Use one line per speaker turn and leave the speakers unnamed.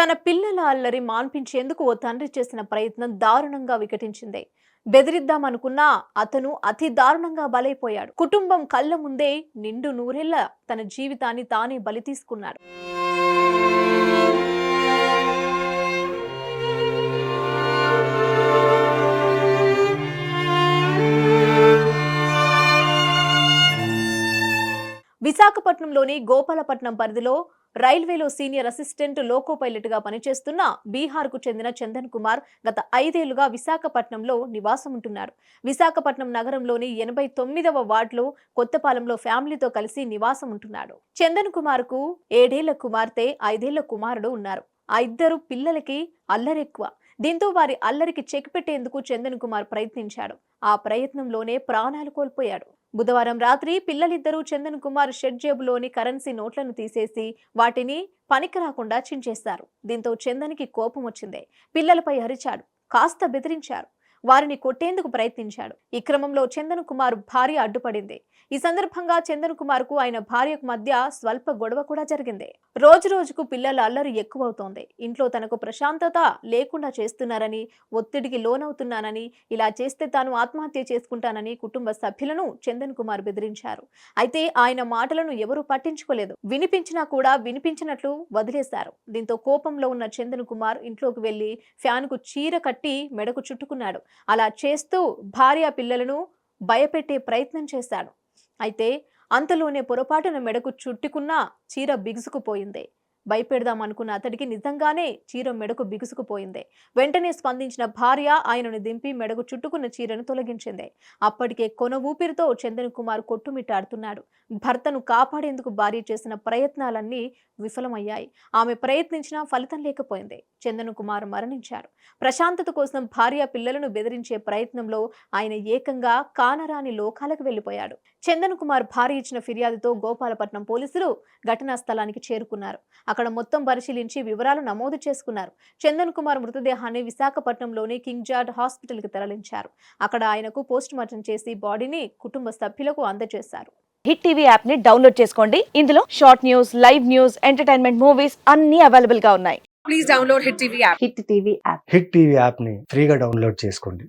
తన పిల్లల అల్లరి మాన్పించేందుకు ఓ తండ్రి చేసిన ప్రయత్నం దారుణంగా వికటించింది. బెదిరిద్దామనుకున్నా అతను అతి దారుణంగా బలైపోయాడు. కుటుంబం కళ్ళ ముందే నిండు నూరెళ్ళ తన జీవితాన్ని తానే బలి తీసుకున్నాడు. విశాఖపట్నంలోని గోపాలపట్నం పరిధిలో రైల్వేలో సీనియర్ అసిస్టెంట్ లోకో పైలట్గా పనిచేస్తున్న బీహార్కు చెందిన చందన్ కుమార్ గత ఐదేళ్ళుగా విశాఖపట్నంలో నివాసం ఉంటున్నాడు విశాఖపట్నం నగరంలోని ఎనభై తొమ్మిదవ వార్డులో కొత్తపాలెంలో ఫ్యామిలీతో కలిసి నివాసం ఉంటున్నాడు చందన్ కుమార్కు ఏడేళ్ళ కుమార్తె ఐదేళ్ళ కుమారుడు ఉన్నారు. ఆ ఇద్దరు పిల్లలకి అల్లరెక్కువ. దీంతో వారి అల్లరికి చెక్ పెట్టేందుకు చందన్ కుమార్ ప్రయత్నించాడు. ఆ ప్రయత్నంలోనే ప్రాణాలు కోల్పోయాడు. బుధవారం రాత్రి పిల్లలిద్దరూ చందన్ కుమార్ షెడ్ జేబులోని కరెన్సీ నోట్లను తీసేసి వాటిని పనికి రాకుండా చించేశారు. దీంతో చందన్కి కోపం వచ్చింది. పిల్లలపై అరిచాడు. కాస్త బెదిరించారు. వారిని కొట్టేందుకు ప్రయత్నించాడు. ఈ క్రమంలో చందన్ కుమార్ భార్య అడ్డుపడింది. ఈ సందర్భంగా చందన్ కుమార్కు ఆయన భార్యకు మధ్య స్వల్ప గొడవ కూడా జరిగింది. రోజు రోజుకు పిల్లల అల్లరి ఎక్కువవుతోంది. ఇంట్లో తనకు ప్రశాంతత లేకుండా చేస్తున్నారని ఒత్తిడికి లోనవుతున్నానని ఇలా చేస్తే తాను ఆత్మహత్య చేసుకుంటానని కుటుంబ సభ్యులను చందన్ కుమార్ బెదిరించారు. అయితే ఆయన మాటలను ఎవరూ పట్టించుకోలేదు. వినిపించినా కూడా వినిపించినట్లు వదిలేశారు. దీంతో కోపంలో ఉన్న చందన్ కుమార్ ఇంట్లోకి వెళ్ళి ఫ్యాన్కు చీర కట్టి మెడకు చుట్టుకున్నాడు. అలా చేస్తూ భార్య పిల్లలను భయపెట్టే ప్రయత్నం చేశాడు అయితే అంతలోనే పొరపాటున మెడకు చుట్టుకున్న చీర బిగుసుకుపోయింది. భయపెడదాం అనుకున్న అతడికి నిజంగానే చీర మెడకు బిగుసుకుపోయింది. వెంటనే స్పందించిన భార్య ఆయనను దింపి మెడకు చుట్టుకున్న చీరను తొలగించింది. అప్పటికే కొన ఊపిరితో చందన్ కుమార్ కొట్టుమిట్టాడుతున్నాడు. భర్తను కాపాడేందుకు భార్య చేసిన ప్రయత్నాలన్నీ విఫలమయ్యాయి. ఆమె ప్రయత్నించినా ఫలితం లేకపోయింది. చందన్ కుమార్ మరణించారు ప్రశాంతత కోసం భార్య పిల్లలను బెదిరించే ప్రయత్నంలో ఆయన ఏకంగా కానరాని లోకాలకు వెళ్ళిపోయాడు చందన్ కుమార్ భార్య ఇచ్చిన ఫిర్యాదుతో గోపాలపట్నం పోలీసులు ఘటనా స్థలానికి చేరుకున్నారు. అక్కడ మొత్తం పరిశీలించి వివరాలు నమోదు చేసుకున్నారు. చందన్ కుమార్ మృతదేహాన్ని విశాఖపట్నంలోని కింగ్ జార్డ్ హాస్పిటల్కి తరలించారు. అక్కడ ఆయనకు పోస్ట్ మార్టం చేసి బాడీని కుటుంబ సభ్యులకు అందజేశారు.
హిట్ టీవీ యాప్ని డౌన్లోడ్ చేసుకోండి. ఇందులో short news live news entertainment movies అన్ని అవైలబుల్గా ఉన్నాయి.
please download Hit TV app.
Hit TV app.
Hit TV యాప్ని ఫ్రీగా డౌన్లోడ్ చేసుకోండి.